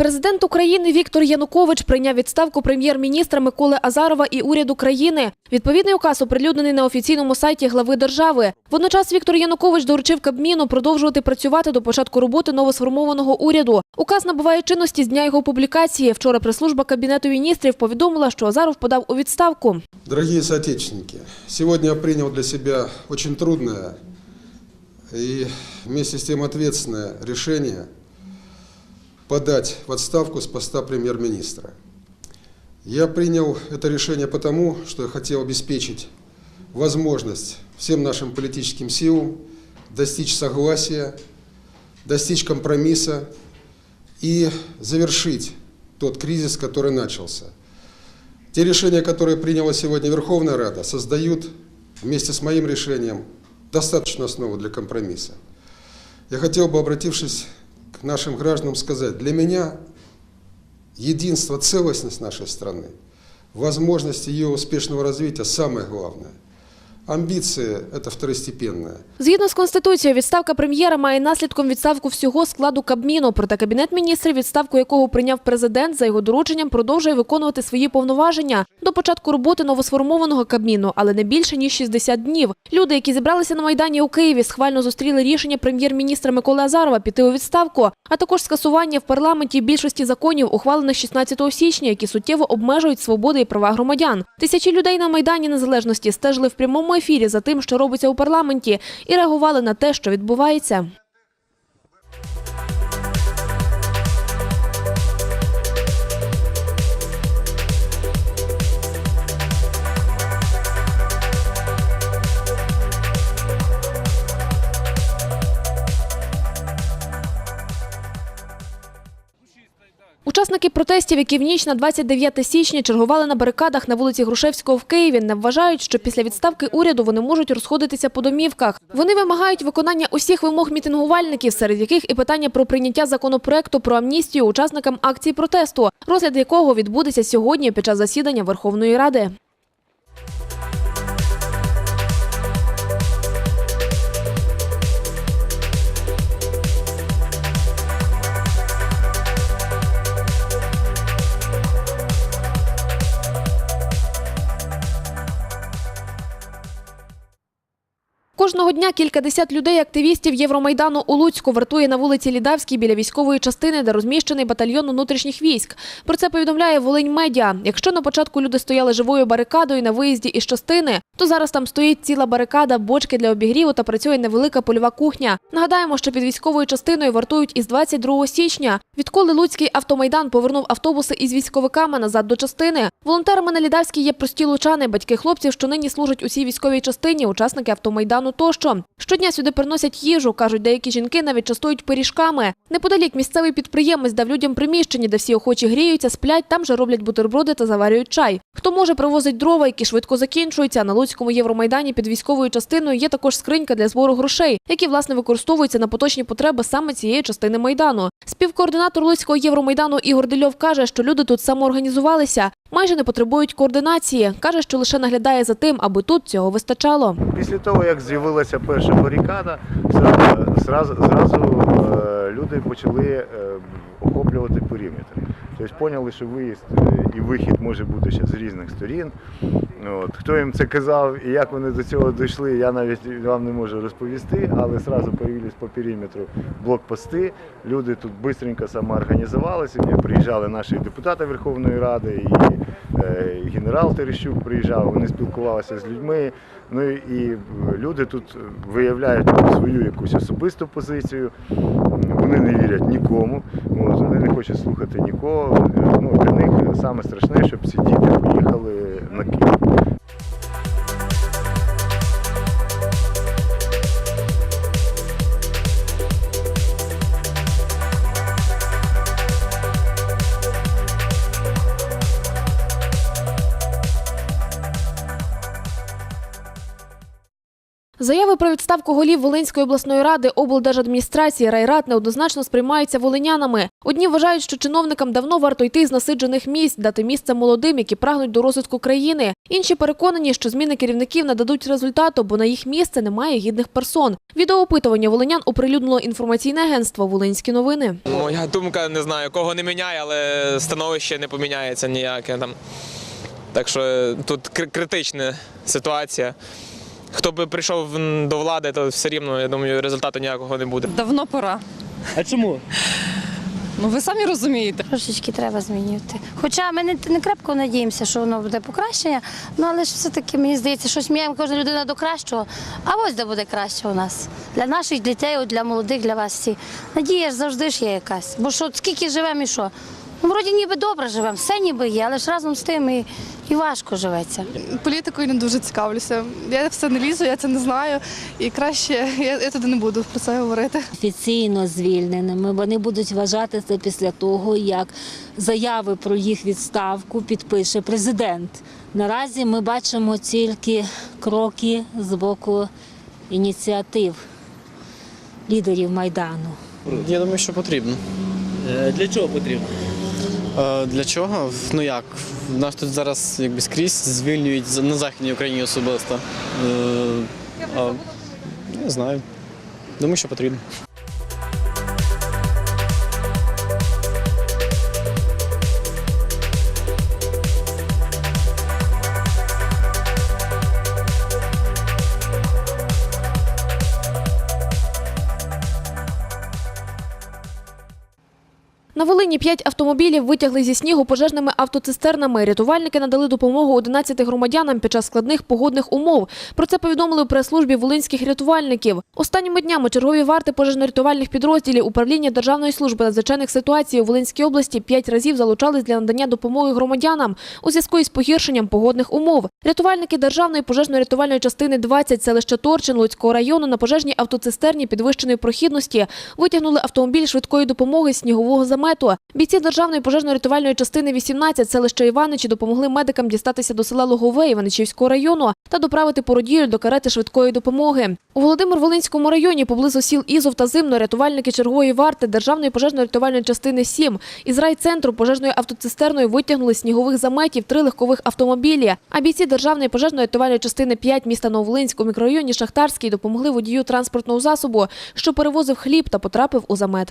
Президент України Віктор Янукович прийняв відставку прем'єр-міністра Миколи Азарова і уряду країни. Відповідний указ оприлюднений на офіційному сайті глави держави. Водночас Віктор Янукович доручив Кабміну продовжувати працювати до початку роботи новосформованого уряду. Указ набуває чинності з дня його публікації. Вчора прес-служба Кабінету міністрів повідомила, що Азаров подав у відставку. Дорогие соотечественники, сегодня я принял для себя очень трудное и вместе с тем ответственное решение подать в отставку с поста премьер-министра. Я принял это решение потому, что я хотел обеспечить возможность всем нашим политическим силам достичь согласия, достичь компромисса и завершить тот кризис, который начался. Те решения, которые приняла сегодня Верховная Рада, создают вместе с моим решением достаточную основу для компромисса. Я хотел бы, обратившись нашим гражданам, сказать, для меня единство, целостность нашей страны, возможность ее успешного развития самое главное. Амбиции – это второстепенное. Згідно з конституцією, відставка прем'єра має наслідком відставку всього складу Кабміну. Проте кабінет міністрів, відставку якого прийняв президент, за його дорученням продовжує виконувати свої повноваження до початку роботи новосформованого Кабміну, але не більше ніж 60 днів. Люди, які зібралися на майдані у Києві, схвально зустріли рішення прем'єр-міністра Миколи Азарова піти у відставку, а також скасування в парламенті більшості законів, ухвалених 16 січня, які суттєво обмежують свободи і права громадян. Тисячі людей на майдані незалежності стежили в прямому ефірі за тим, що робиться у парламенті, і реагували на те, що відбувається. Учасники протестів, які в ніч на 29 січня чергували на барикадах на вулиці Грушевського в Києві, не вважають, що після відставки уряду вони можуть розходитися по домівках. Вони вимагають виконання усіх вимог мітингувальників, серед яких і питання про прийняття законопроекту про амністію учасникам акції протесту, розгляд якого відбудеться сьогодні під час засідання Верховної Ради. Кожного дня кількадесят людей, активістів Євромайдану у Луцьку вартує на вулиці Лідавській біля військової частини, де розміщений батальйон внутрішніх військ. Про це повідомляє Волинь Медіа. Якщо на початку люди стояли живою барикадою на виїзді із частини, то зараз там стоїть ціла барикада, бочки для обігріву та працює невелика польова кухня. Нагадаємо, що під військовою частиною вартують із 22 січня. Відколи Луцький автомайдан повернув автобуси із військовиками назад до частини. Волонтерами на Лідавській є прості лучани, батьки хлопців, що нині служать у цій військовій частині, учасники автомайдану тощо. Щодня сюди приносять їжу, кажуть, деякі жінки навіть частують пиріжками. Неподалік місцевий підприємець дав людям приміщення, де всі охочі гріються, сплять, там же роблять бутерброди та заварюють чай. Хто може привозить дрова, які швидко закінчуються. На Луцькому Євромайдані під військовою частиною є також скринька для збору грошей, які власне використовуються на поточні потреби саме цієї частини майдану. Співкоординатор Луцького Євромайдану Ігор Дельов каже, що люди тут самоорганізувалися, майже не потребують координації. каже, що лише наглядає за тим, аби тут цього вистачало. Після того, як з'явилася перша барикада, зразу е, люди почали е, охоплювати периметр. Тобто поняли, що виїзд е, і вихід може бути ще з різних сторін. От. Хто їм це казав і як вони до цього дійшли, я навіть вам не можу розповісти, але одразу появились по периметру блокпости. Люди тут швидко самоорганізувалися. Приїжджали наші депутати Верховної Ради, і е, генерал Терещук приїжджав, вони спілкувалися з людьми. Ну і люди тут виявляють свою якусь особисту позицію. Вони не вірять нікому, вони не хочуть слухати нікого. Ну, для них саме страшне, щоб ці діти поїхали на Київ. Заяви про відставку голів Волинської обласної ради, облдержадміністрації, райрад неоднозначно сприймаються волинянами. Одні вважають, що чиновникам давно варто йти з насиджених місць, дати місце молодим, які прагнуть до розвитку країни. Інші переконані, що зміни керівників нададуть результату, бо на їх місце немає гідних персон. Відеоопитування волинян оприлюднило інформаційне агентство Волинські новини. Моя думка не знаю, кого не міняє, але становище не поміняється ніяке там. Так що тут критична ситуація. Хто би прийшов до влади, то все рівно, я думаю, результату ніякого не буде. Давно пора. А чому? Ну ви самі розумієте. Трошечки треба змінювати. Хоча ми не, не крепко надіємося, що воно буде покращення, ну але ж все-таки мені здається, щось міняємо кожна людина до кращого. А ось де буде краще у нас. Для наших дітей, от для молодих, для вас всі. Надія ж завжди ж є якась. Бо що скільки живемо і що? Ну, вроді ніби добре живемо, все ніби є, але ж разом з тим і, і важко живеться. Політикою не дуже цікавлюся. Я в це не лізу, я це не знаю. І краще я, я туди не буду про це говорити. офіційно звільненими. Вони будуть вважати це після того, як заяви про їх відставку підпише президент. Наразі ми бачимо тільки кроки з боку ініціатив лідерів Майдану. Я думаю, що потрібно. Е, Для чого потрібно? Е, Для чого? Ну як? Нас тут зараз якби скрізь звільнюють на Західній Україні особисто. Е, а, Не знаю. Думаю, що потрібно. На Волині п'ять автомобілів витягли зі снігу пожежними автоцистернами. Рятувальники надали допомогу 11 громадянам під час складних погодних умов. Про це повідомили у прес-службі волинських рятувальників. Останніми днями чергові варти пожежно-рятувальних підрозділів управління Державної служби надзвичайних ситуацій у Волинській області п'ять разів залучались для надання допомоги громадянам у зв'язку із погіршенням погодних умов. Рятувальники Державної пожежно-рятувальної частини 20 селища Торчин Луцького району на пожежній автоцистерні підвищеної прохідності витягнули автомобіль швидкої допомоги снігового замету. Бійці Державної пожежно-рятувальної частини 18 селища Іваничі допомогли медикам дістатися до села Лугове Іваничівського району та доправити породілю до карети швидкої допомоги. У Володимир-Волинському районі поблизу сіл Ізов та Зимно рятувальники чергової варти Державної пожежно-рятувальної частини 7 із райцентру пожежною автоцистерною витягнули снігових заметів три легкових автомобілі. А бійці Державної пожежно-рятувальної частини 5 міста Нововолинськ у мікрорайоні Шахтарський допомогли водію транспортного засобу, що перевозив хліб та потрапив у замет.